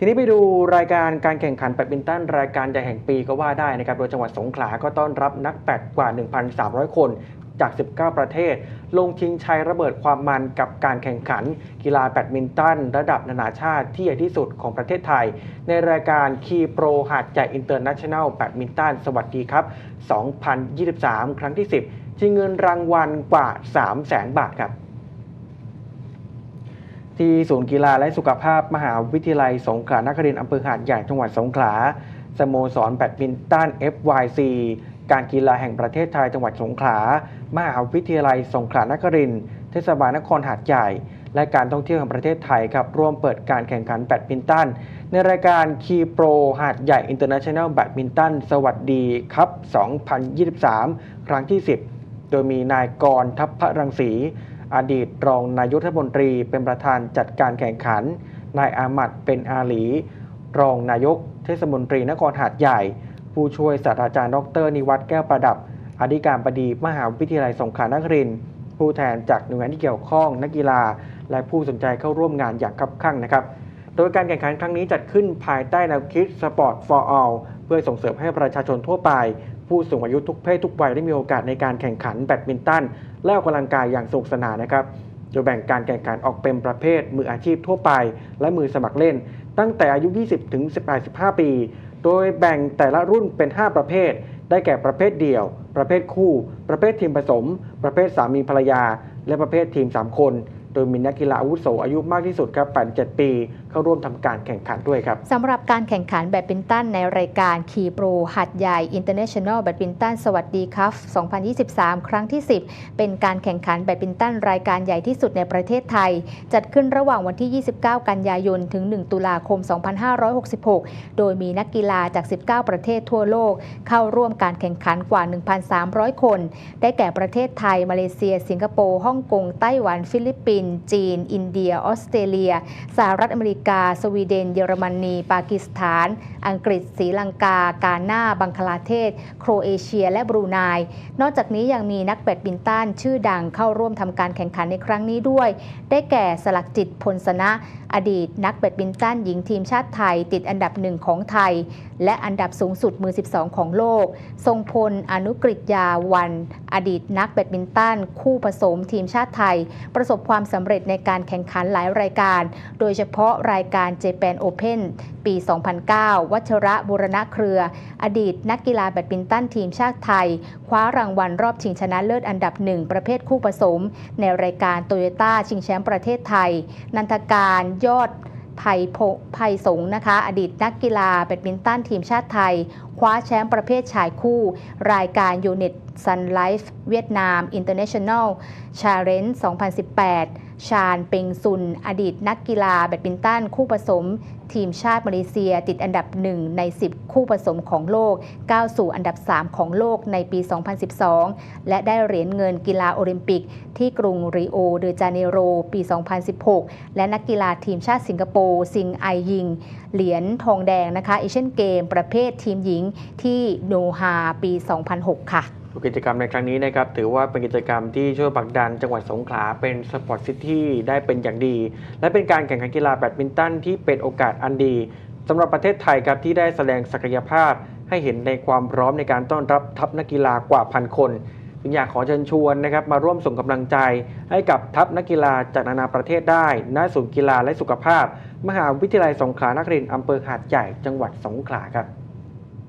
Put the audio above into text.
ทีนี้ไปดูรายการการแข่งขันแบดมินตันรายการใหญ่แห่งปีก็ว่าได้นะครับ โดยจังหวัดสงขลาก็ต้อนรับนักแบดกว่า 1,300 คนจาก 19 ประเทศ ลงชิงชัยระเบิดความมันกับการแข่งขัน กีฬาแบดมินตัน ระดับนานาชาติที่ใหญ่ที่สุดของประเทศไทย ในรายการคีโปรหาดใหญ่อินเตอร์เนชั่นแนลแบดมินตันสวัสดีครับ 2023 ครั้งที่ 10ชิงเงินรางวัลกว่า 300,000 บาทครับ ที่ศูนย์กีฬาและสุขภาพมหาวิทยาลัยสงขลานครินทร์อำเภอหาดใหญ่จังหวัดสงขลาสโมสรแบดมินตัน FYC การกีฬาแห่งประเทศไทยจังหวัดสงขลามหาวิทยาลัยสงขลานครินทร์เทศบาลนครหาดใหญ่ และการท่องเที่ยวแห่งประเทศไทยครับร่วมเปิดการแข่งขันแบดมินตัน ในรายการคีโปรหาดใหญ่อินเตอร์เนชั่นแนลแบดมินตันสวัสดีครับ 2023 ครั้งที่ 10 โดยมีนายกรทัพพระรังสี อดีตรองนายกรัฐมนตรีเป็นประธานจัดการแข่งขัน นายอามัดเป็นอาหลี รองนายกเทศมนตรีนครหาดใหญ่ ผู้ช่วยศาสตราจารย์ดรนิวัฒน์แก้วประดับ อธิการบดีมหาวิทยาลัยสงขลานครินทร์ผู้แทนจากหน่วยงานที่เกี่ยวข้องนักกีฬา และผู้สนใจเข้าร่วมงานอย่างคับคั่งนะครับ โดยการแข่งขันครั้งนี้จัดขึ้นภายใต้แนวคิด Sport for All เพื่อส่งเสริมให้ประชาชนทั่วไป ผู้สูงอายุทุกเพศทุกวัยได้มีโอกาสในการแข่งขันแบดมินตันและออกกำลังกายอย่างสนุกสนานนะครับโดยแบ่งการแข่งขันออกเป็นประเภท มืออาชีพทั่วไป และมือสมัครเล่น ตั้งแต่อายุ 20 ถึง 18-15 ปี โดยแบ่งแต่ละรุ่นเป็น 5 ประเภท ได้แก่ประเภทเดี่ยว ประเภทคู่ ประเภททีมผสม ประเภทสามีภรรยา และประเภททีม 3 คน โดยมีนักกีฬาอาวุโสอายุมากที่สุดครับ 87 ปีเข้าร่วมทำการแข่งขันด้วยครับสำหรับการแข่งขันแบดมินตันในรายการคีโปรหัดใหญ่ International แบดมินตันสวัสดีครับ 2023 ครั้งที่ 10 เป็นการแข่งขันแบดมินตันรายการใหญ่ที่สุดในประเทศไทย จัดขึ้นระหว่างวันที่ 29 กันยายน ถึง 1 ตุลาคม 2566 โดยมีนักกีฬาจาก 19 ประเทศทั่วโลก เข้าร่วมการแข่งขันกว่า 1,300 คน ได้แก่ประเทศไทย มาเลเซีย สิงคโปร์ ฮ่องกง ไต้หวัน ฟิลิปปินส์ จีน อินเดีย ออสเตรเลีย สหรัฐอเมริกา สวีเดน เยอรมนี ปากีสถาน อังกฤษศรีลังกา กาหน้า บังคลาเทศ โครเอเชีย และบรูไน นอกจากนี้ยังมีนักแบดมินตันชื่อดังเข้าร่วมทำการแข่งขันในครั้งนี้ด้วย ได้แก่สลักจิตพลสนะ อดีตนักแบดมินตันหญิงทีมชาติไทย ติดอันดับหนึ่งของไทย และอันดับสูงสุดมือ 12 ของโลก ทรงพล อนุกฤษยาวัน อดีตนักแบดมินตันคู่ผสมทีมชาติไทย ประสบความสำเร็จในการแข่งขันหลายรายการ โดยเฉพาะรายการ Japan Open ปี 2009 วัชระบุรณะเครือ อดีตนักกีฬาแบดมินตันทีมชาติไทย คว้ารางวัลรอบชิงชนะเลิศอันดับหนึ่งประเภทคู่ผสม ในรายการโตโยต้าชิงแชมป์ประเทศไทย นันทการยอดภัยพงภัยสงนะคะ อดีตนักกีฬาแบดมินตันทีมชาติไทย คว้าแชมป์ประเภทชายคู่ รายการยูนิต ซันไลฟ์เวียดนามอินเตอร์เนชั่นแนลชาเลนจ์2018 ชาญเปงซุน อดีตนักกีฬาแบดมินตันคู่ผสม ทีมชาติมาเลเซียติดอันดับ 1 ใน 10 คู่ผสมของโลก ก้าวสู่อันดับ 3 ของโลกในปี 2012 และได้เหรียญเงินกีฬาโอลิมปิก ที่กรุงริโอเดจาเนโร ปี 2016 และนักกีฬาทีมชาติสิงคโปร์ซิงไอยิง เหรียญทองแดงนะคะเอเชียนเกมประเภททีมหญิงที่โนฮาปี 2006 ค่ะ กิจกรรมในครั้งนี้นะครับถือว่าเป็นกิจกรรมที่ช่วยผลักดันจังหวัดสงขลาเป็นสปอร์ตซิตี้ได้เป็นอย่างดี และเป็นการแข่งขันกีฬาแบดมินตันที่เป็นโอกาสอันดีสำหรับประเทศไทยครับที่ได้แสดงศักยภาพ ให้เห็นในความพร้อมในการต้อนรับทัพนักกีฬากว่าพันคนจึงอยากขอเชิญชวนนะครับมาร่วมส่งกำลังใจ ให้กับทัพนักกีฬาจากนานาประเทศได้ณศูนย์กีฬาและสุขภาพ มหาวิทยาลัยสงขลานครินทร์อำเภอหาดใหญ่จังหวัดสงขลาครับ